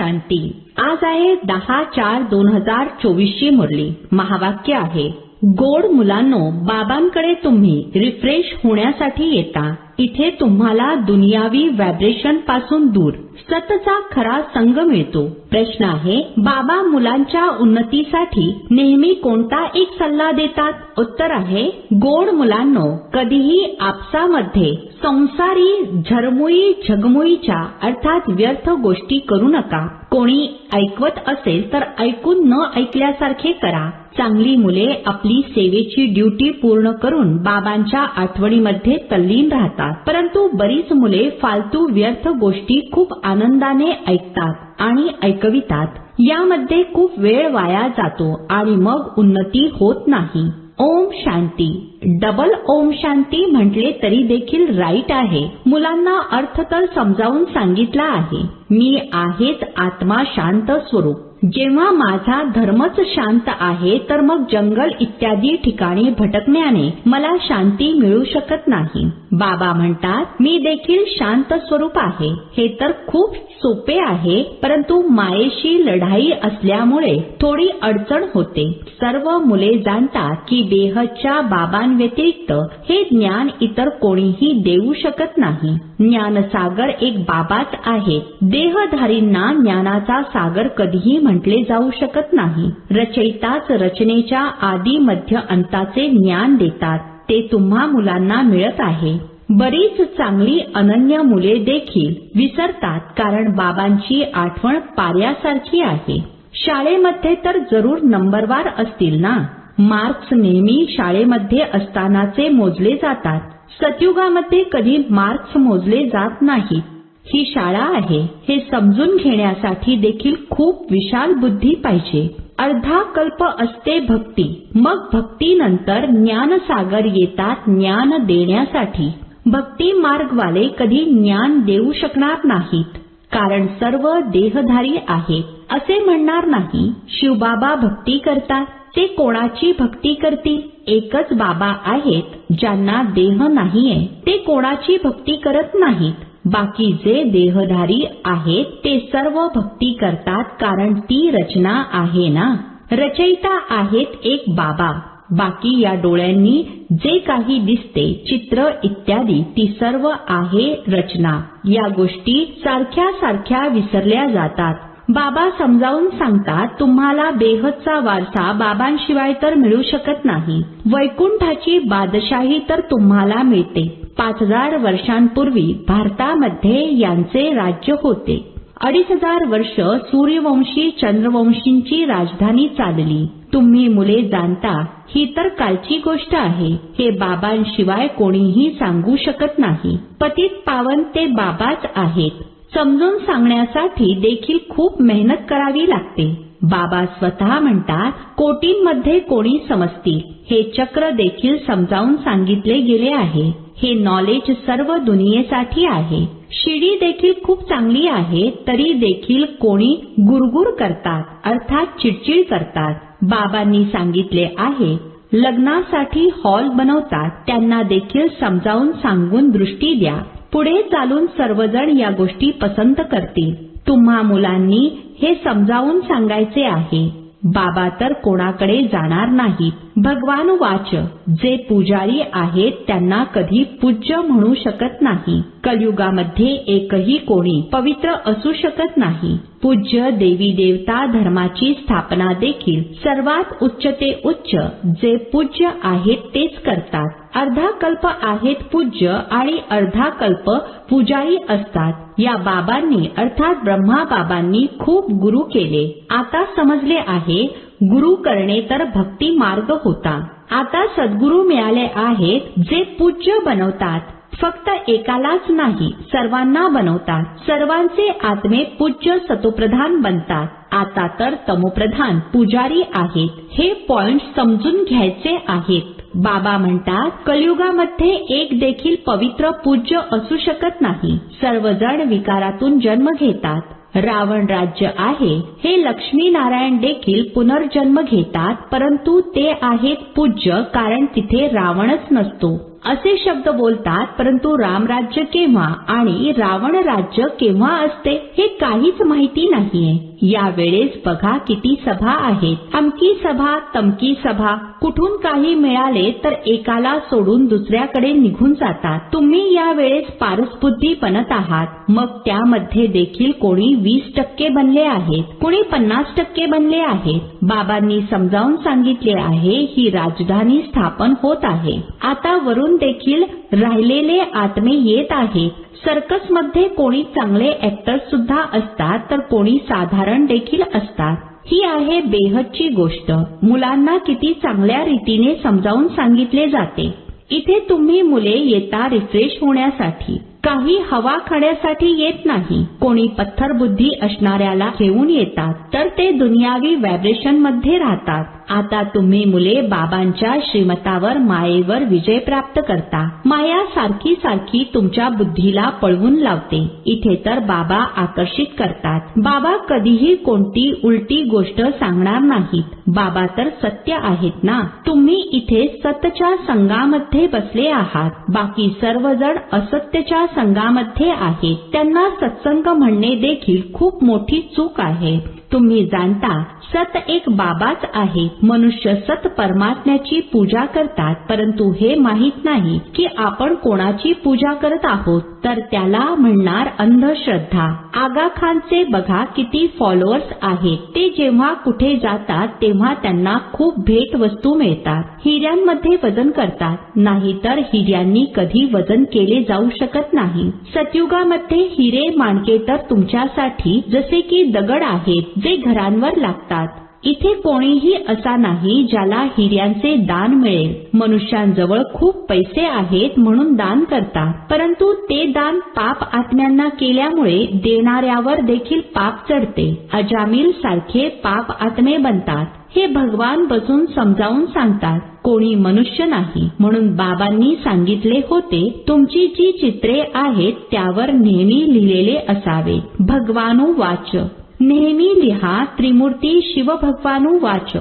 शांती. आज आहे दहा चार दोन हजार चोवीसची मुरली. महावाक्य आहे गोड मुलांनो बाबांकडे तुम्ही रिफ्रेश होण्यासाठी येता. इथे तुम्हाला दुनियावी व्हायब्रेशनपासून दूर सतचा खरा संग मिळतो. प्रश्न आहे बाबा मुलांच्या उन्नतीसाठी नेहमी कोणता एक सल्ला देतात? उत्तर आहे गोड मुलांनो कधीही आपसामध्ये संसारी झरमुई झगमुईच्या अर्थात व्यर्थ गोष्टी करू नका. कोणी ऐकवत असेल तर ऐकून न ऐकल्यासारखे करा. चांगली मुले आपली सेवेची ड्युटी पूर्ण करून बाबांच्या आठवणीमध्ये तल्लीन राहतात. परंतु बरीच मुले फालतू व्यर्थ गोष्टी खूप आनंदाने ऐकतात आणि ऐकवितात. यामध्ये खूप वेळ वाया जातो आणि मग उन्नती होत नाही. ओम शांती. डबल ओम शांती म्हटले तरी देखील राईट आहे. मुलांना अर्थ तर समजावून सांगितला आहे. मी आहेच आत्मा शांत स्वरूप. जेव्हा माझा धर्मच शांत आहे तर मग जंगल इत्यादी ठिकाणी भटकण्याने मला शांती मिळू शकत नाही. बाबा म्हणतात मी देखील शांत स्वरूप आहे. हे तर खूप सोपे आहे परंतु मायेशी लढाई असल्यामुळे थोडी अडचण होते. सर्व मुले जाणतात की देहच्या बाबांव्यतिरिक्त हे ज्ञान इतर कोणीही देऊ शकत नाही. ज्ञानसागर एक बाबाच आहे. देहधारींना ज्ञानाचा सागर कधीही म्हटले जाऊ शकत नाही. रचयिताच रचनेच्या आदी मध्य अंताचे ज्ञान देतात. ते तुम्हा मुलांना मिळत आहे. बरीच चांगली अनन्य मुले देखील विसरतात कारण बाबांची आठवण पाऱ्यासारखी आहे. शाळेमध्ये तर जरूर नंबरवार असतील ना? मार्क्स नेहमी शाळेमध्ये असतानाचे मोजले जातात. सतयुगामध्ये कधी मार्क्स मोजले जात नाहीत. ही शाळा आहे हे समजून घेण्यासाठी देखील खूप विशाल बुद्धी पाहिजे. अर्धा कल्प असते भक्ती मग भक्तीनंतर ज्ञानसागर येतात ज्ञान देण्यासाठी. भक्ती मार्गवाले कधी ज्ञान देऊ शकणार नाहीत कारण सर्व देहधारी आहेत असे म्हणणार नाही शिवबाबा भक्ती करतात ते कोणाची भक्ती करतील? एकच बाबा आहेत ज्यांना देह नाहीये ते कोणाची भक्ती करत नाहीत. बाकी जे देहधारी आहेत ते सर्व भक्ती करतात कारण ती रचना आहे ना? रचयिता आहेत एक बाबा. बाकी या डोळ्यांनी जे काही दिसते चित्र इत्यादी ती सर्व आहे रचना. या गोष्टी सारख्या सारख्या विसरल्या जातात. बाबा समजावून सांगतात तुम्हाला बेहदचा वारसा बाबांशिवाय तर मिळू शकत नाही. वैकुंठाची बादशाही तर तुम्हाला मिळते. पाच हजार वर्षांपूर्वी भारतामध्ये यांचे राज्य होते. अडीच हजार वर्ष सूर्यवंशी चंद्रवंशींची राजधानी चालली. तुम्ही मुले जाणता ही तर कालची गोष्ट आहे. हे बाबांशिवाय कोणीही सांगू शकत नाही. पतित पावन ते बाबाच आहेत. समजून सांगण्यासाठी देखील खूप मेहनत करावी लागते. बाबा स्वतः म्हणतात कोटींमध्ये कोणी समजतील. हे चक्र देखील समजावून सांगितले गेले आहे. हे नॉलेज सर्व दुनियेसाठी आहे. शिडी देखील खूप चांगली आहे तरी देखील कोणी गुरगुर करतात अर्थात चिडचिड करतात. बाबांनी सांगितले आहे लग्नासाठी हॉल बनवतात त्यांना देखील समजावून सांगून दृष्टी द्या. पुढे चालून सर्वजण या गोष्टी पसंत करतील. तुम्हा मुलांनी हे समजावून सांगायचे आहे. बाबा तर कोणाकडे जाणार नाहीत. भगवान वाच. जे पुजारी आहेत त्यांना कधी पूज्य म्हणू शकत नाही. कलयुगामध्ये एकही कोणी पवित्र असू शकत नाही. पूज्य देवी देवता धर्माची स्थापना देखील सर्वात उच्च ते उच्च जे पूज्य आहेत तेच करतात. अर्धा कल्प आहेत पूज्य आणि अर्धा कल्प पुजारी असतात. या बाबांनी अर्थात ब्रह्मा बाबांनी खूप गुरु केले. आता समजले आहे गुरु करणे तर भक्ती मार्ग होता. आता सद्गुरू मिळाले आहेत जे पूज्य बनवतात. फक्त एकालाच नाही सर्वांना बनवतात. सर्वांचे आत्मे पूज्य सतोप्रधान बनतात. आता तर तमोप्रधान पुजारी आहेत. हे पॉइंट समजून घ्यायचे आहेत. बाबा म्हणतात कलयुगामध्ये एक देखील पवित्र पूज्य असू शकत नाही. सर्वजण विकारातून जन्म घेतात. रावण राज्य आहे हे लक्ष्मी नारायण देखील पुनर्जन्म घेतात परंतु ते आहेत पूज्य कारण तिथे रावणच नसतो. असे शब्द बोलतात परंतु रामराज्य केव्हा आणि रावण राज्य केव्हा असते हे काहीच माहिती नाहीये. या वेळेस बघा किती सभा आहेत. अमकी सभा तमकी सभा. कुठून काही मिळाले तर एकाला सोडून दुसऱ्याकडे निघून जातात. तुम्ही या वेळेस पारसबुद्धी बनत आहात. मग त्यामध्ये देखील कोणी वीस टक्के बनले आहेत. कोणी पन्नास टक्के बनले आहेत. बाबांनी समजावून सांगितले आहे ही राजधानी स्थापन होत आहे. आता वरून देखील राहिलेले आत्मे येत आहेत. सर्कसमध्ये कोणी चांगले ऍक्टर्स सुद्धा असतात तर कोणी साधारण देखील असतात. ही आहे बेहदची गोष्ट. मुलांना किती चांगल्या रीतीने समजावून सांगितले जाते. इथे तुम्ही मुले येता रिफ्रेश होण्यासाठी. काही हवा खाण्यासाठी येत नाही. कोणी पत्थर बुद्धी असणाऱ्याला घेऊन येतात तर ते दुनियावी व्हायब्रेशनमध्ये राहतात. आता तुम्ही मुले बाबांच्या श्रीमतावर मायेवर विजय प्राप्त करता. माया सारखी सारखी तुमच्या बुद्धीला पळवून लावते. इथे तर बाबा आकर्षित करतात. बाबा कधीही कोणती उलटी गोष्ट सांगणार नाहीत. बाबा तर सत्य आहेत ना? तुम्ही इथे सतच्या संघामध्ये बसले आहात. बाकी सर्वजण असत्यच्या संघामध्ये आहेत. त्यांना सत्संग म्हणणे देखील खूप मोठी चूक आहे. तुम्ही जाणता सत एक बाबाच आहे. मनुष्य सत परमात्म्याची पूजा करतात परंतु हे माहीत नाही की आपण कोणाची पूजा करत आहोत. तर त्याला म्हणणार अंधश्रद्धा. आगा खानचे बघा किती फॉलोअर्स आहेत. ते जेव्हा कुठे जातात तेव्हा त्यांना खूप भेट वस्तू मिळतात. हिऱ्यांमध्ये वजन करतात. नाहीतर हिऱ्यांनी कधी वजन केले जाऊ शकत नाही. सतयुगामध्ये हिरे माणके तर तुमच्यासाठी जसे की दगड आहेत जे घरांवर लागतात. इथे कोणीही असा नाही ज्याला हिऱ्यांचे दान मिळेल. मनुष्यांजवळ खूप पैसे आहेत म्हणून दान करतात. परंतु ते दान पाप आत्म्यांना केल्यामुळे देणाऱ्यावर देखील पाप चढते. अजामील सारखे पाप आत्मे बनतात. हे भगवान बसून समजावून सांगतात कोणी मनुष्य नाही. म्हणून बाबांनी सांगितले होते तुमची जी चित्रे आहेत त्यावर नेहमी लिहिलेले असावे भगवानू वाच. नेहमी लिहा त्रिमूर्ती शिवभगवानु वाच.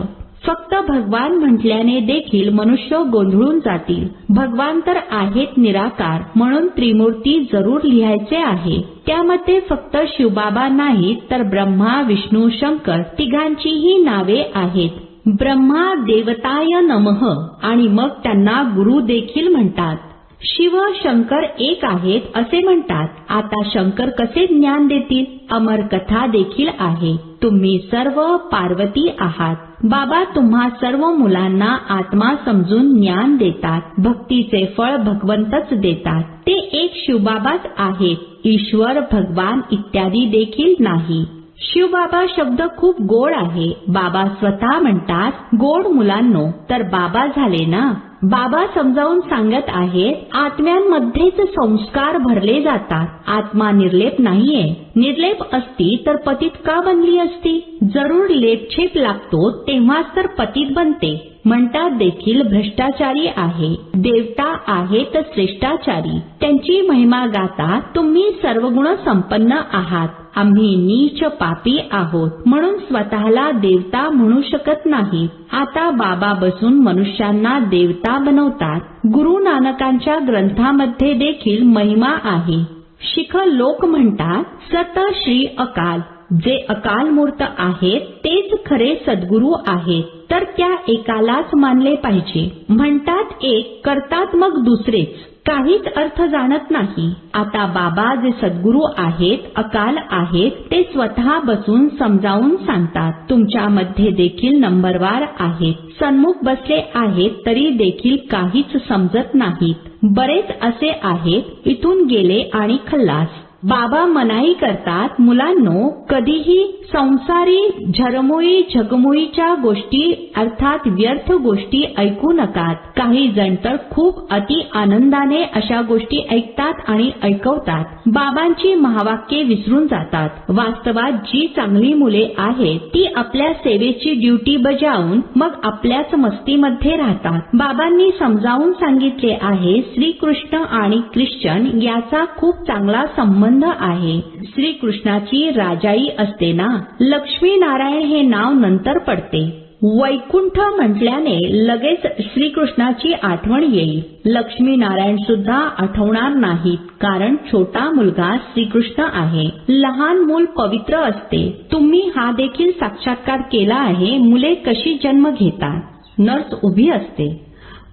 फक्त भगवान म्हटल्याने देखील मनुष्य गोंधळून जातील. भगवान तर आहेत निराकार म्हणून त्रिमूर्ती जरूर लिहायचे आहे. त्यामध्ये फक्त शिवबाबा नाहीत तर ब्रह्मा विष्णू शंकर तिघांचीही नावे आहेत. ब्रह्मा देवताय नमः आणि मग त्यांना गुरु देखील म्हणतात. शिव शंकर एक आहेत असे म्हणतात. आता शंकर कसे ज्ञान देतील? अमर कथा देखील आहे. तुम्ही सर्व पार्वती आहात. बाबा तुम्हा सर्व मुलांना आत्मा समजून ज्ञान देतात. भक्तीचे फळ भगवंतच देतात. ते एक शिवबाबाच आहेत. ईश्वर भगवान इत्यादी देखील नाही. शिवबाबा शब्द खूप गोड आहे. बाबा स्वतः म्हणतात गोड मुलांनो तर बाबा झाले ना? बाबा समजावून सांगत आहेत आत्म्यांमध्येच संस्कार भरले जातात. आत्मा निर्लेप नाहीये. निर्लेप असती तर पतित का बनली असती? जरूर लेपछेप लागतो तेव्हाच तर पतित बनते. म्हणतात देखील भ्रष्टाचारी आहे. देवता आहेत श्रेष्ठाचारी. त्यांची महिमा गाता तुम्ही सर्वगुण संपन्न आहात. आम्ही नीच पापी आहोत म्हणून स्वतःला देवता म्हणू शकत नाही. आता बाबा बसून मनुष्यांना देवता बनवतात. गुरु नानकांच्या ग्रंथामध्ये देखील महिमा आहे. शिख लोक म्हणतात सत श्री अकाल. जे अकाल मूर्त आहेत तेच खरे सद्गुरू आहेत. तर त्या एकालाच मानले पाहिजे. म्हणतात एक करतात मग दुसरेच. काहीच अर्थ जाणत नाही. आता बाबा जे सद्गुरू आहेत अकाल आहेत ते स्वतः बसून समजावून सांगतात. तुमच्यामध्ये देखील नंबरवार आहेत. सन्मुख बसले आहेत तरी देखील काहीच समजत नाहीत. बरेच असे आहेत इथून गेले आणि खल्लास. बाबा मनाई करतात मुलांनो कधीही संसारी झरमुई झगमुईच्या गोष्टी अर्थात व्यर्थ गोष्टी ऐकू नकात. काही जण तर खूप अति आनंदाने अशा गोष्टी ऐकतात आणि ऐकवतात. बाबांची महावाक्ये विसरून जातात. वास्तवात जी चांगली मुले आहेत ती आपल्या सेवेची ड्युटी बजावून मग आपल्याच मस्तीमध्ये राहतात. बाबांनी समजावून सांगितले आहे श्रीकृष्ण आणि ख्रिश्चन याचा खूप चांगला संबंध आहे. श्रीकृष्णाची राजाई असते ना? लक्ष्मी नारायण हे नाव नंतर पडते. वैकुंठ म्हटल्याने लगेच श्रीकृष्णाची आठवण येईल. लक्ष्मीनारायण सुद्धा आठवणार नाहीत कारण छोटा मुलगा श्रीकृष्ण आहे. लहान मूल पवित्र असते. तुम्ही हा देखील साक्षात्कार केला आहे मुले कशी जन्म घेतात? नर्स उभी असते.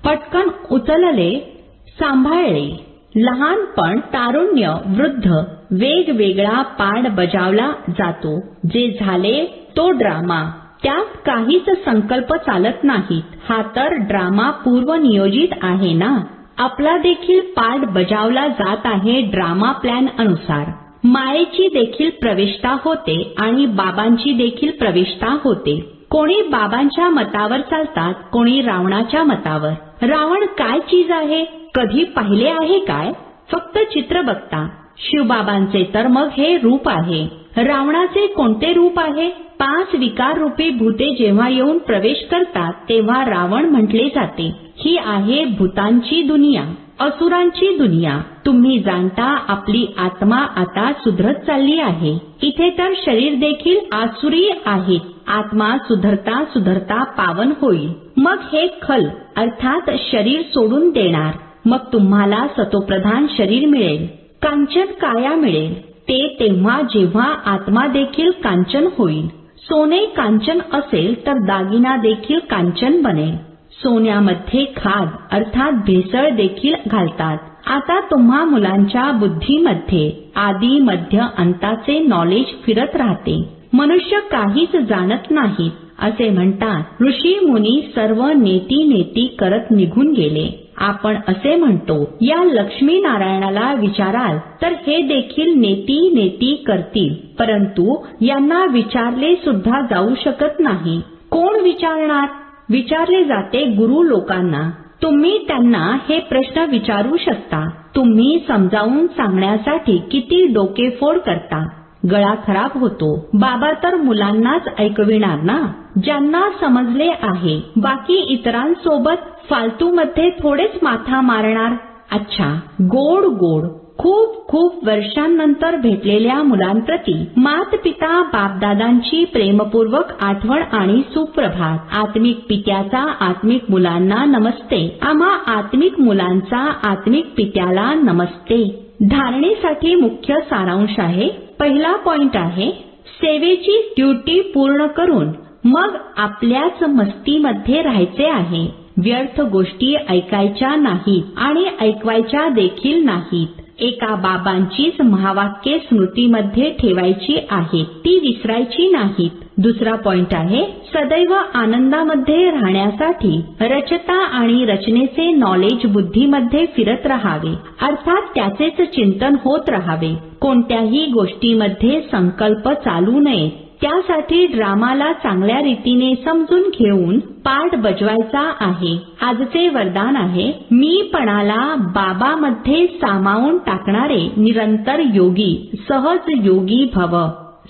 पटकन उचलले सांभाळले. लहानपण तारुण्य वृद्ध वेगवेगळा पाड बजावला जातो. जे झाले तो ड्रामा. त्यात काहीच संकल्प चालत नाहीत. हा तर ड्रामा पूर्वनियोजित आहे ना? आपला देखील पाठ बजावला जात आहे ड्रामा प्लॅन अनुसार. मायेची देखील प्रविष्टा होते आणि बाबांची देखील प्रविष्टा होते. कोणी बाबांच्या मतावर चालतात कोणी रावणाच्या मतावर. रावण काय चीज आहे? कधी पाहिले आहे काय? फक्त चित्र बघता. शिवबाबांचे तर मग हे रूप आहे. रावणाचे कोणते रूप आहे? पाच विकार रूपी भूते जेव्हा येऊन प्रवेश करतात तेव्हा रावण म्हटले जाते ही आहे भूतांची दुनिया असुरांची दुनिया. तुम्ही जाणता आपली आत्मा आता सुधरत चालली आहे. इथे तर शरीर देखील आसुरी आहेत आत्मा सुधरता सुधरता पावन होईल मग हे खल अर्थात शरीर सोडून देणार. मग तुम्हाला सतोप्रधान शरीर मिळेल. कांचन काया मिळेल. ते तेव्हा जेव्हा आत्मा देखील कांचन होईल. सोने कांचन असेल तर दागिना देखील कांचन बनेल. सोन्यामध्ये खाद अर्थात भेसळ देखील घालतात. आता तुम्हा मुलांच्या बुद्धीमध्ये आदी मध्य अंताचे नॉलेज फिरत राहते. मनुष्य काहीच जाणत नाहीत असे म्हणतात. ऋषी मुनी सर्व नेती नेती करत निघून गेले. आपण असे म्हणतो या लक्ष्मी नारायणाला विचाराल तर हे देखील नेती नेती करतील परंतु यांना विचारले सुद्धा जाऊ शकत नाही. कोण विचारणार? विचारले जाते गुरु लोकांना. तुम्ही त्यांना हे प्रश्न विचारू शकता. तुम्ही समजावून सांगण्यासाठी किती डोकेफोड करता. गळा खराब होतो. बाबा तर मुलांनाच ऐकविणार ना? ज्यांना समजले आहे. बाकी इतरांसोबत फालतू मध्ये थोडेच माथा मारणार? अच्छा. गोड गोड. खूप खूप वर्षांनंतर भेटलेल्या मुलांप्रती मात पिता बापदादांची प्रेमपूर्वक आठवण आणि सुप्रभात. आत्मिक पित्याचा आत्मिक मुलांना नमस्ते. आम्हा आत्मिक मुलांचा आत्मिक पित्याला नमस्ते. धारणेसाठी मुख्य सारांश आहे. पहिला पॉइंट आहे सेवेची ड्युटी पूर्ण करून मग आपल्याच मस्तीमध्ये राहायचे आहे. व्यर्थ गोष्टी ऐकायच्या नाहीत आणि ऐकवायच्या देखील नाहीत. एका बाबांचीच महावाक्ये स्मृतीमध्ये ठेवायची आहेत ती विसरायची नाहीत. दुसरा पॉइंट आहे सदैव आनंदामध्ये राहण्यासाठी रचता आणि रचनेचे नॉलेज बुद्धीमध्ये फिरत राहावे. अर्थात त्याचेच चिंतन होत राहावे. कोणत्याही गोष्टीमध्ये संकल्प चालू नये. त्यासाठी ड्रामाला चांगल्या रीतीने समजून घेऊन पाठ बजवायचा आहे. आजचे वरदान आहे मीपणाला बाबामध्ये सामावून टाकणारे निरंतर योगी सहज योगी भव.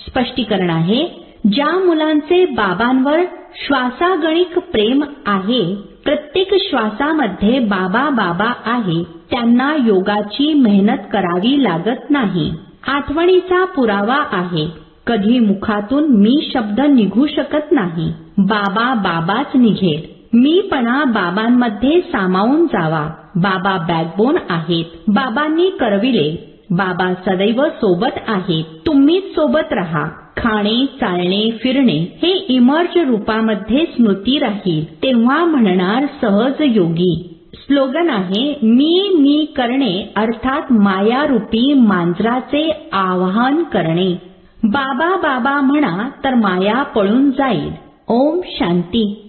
स्पष्टीकरण आहे ज्या मुलांचे बाबांवर श्वासागणिक प्रेम आहे प्रत्येक श्वासामध्ये बाबा बाबा आहे त्यांना योगाची मेहनत करावी लागत नाही. आठवणीचा पुरावा आहे. कधी मुखातून मी शब्द निघू शकत नाही. बाबा बाबाच निघेल. मीपणा बाबांमध्ये सामावून जावा. बाबा बॅकबोन आहेत. बाबांनी करविले. बाबा सदैव सोबत आहेत. तुम्हीच सोबत राहा. खाणे चालणे फिरणे हे इमर्ज रूपामध्ये स्मृती राहील. तेव्हा म्हणणार सहज योगी. स्लोगन आहे मी मी करणे अर्थात मायारूपी मांजराचे आवाहन करणे. बाबा बाबा म्हणा तर माया पळून जाईल. ओम शांती.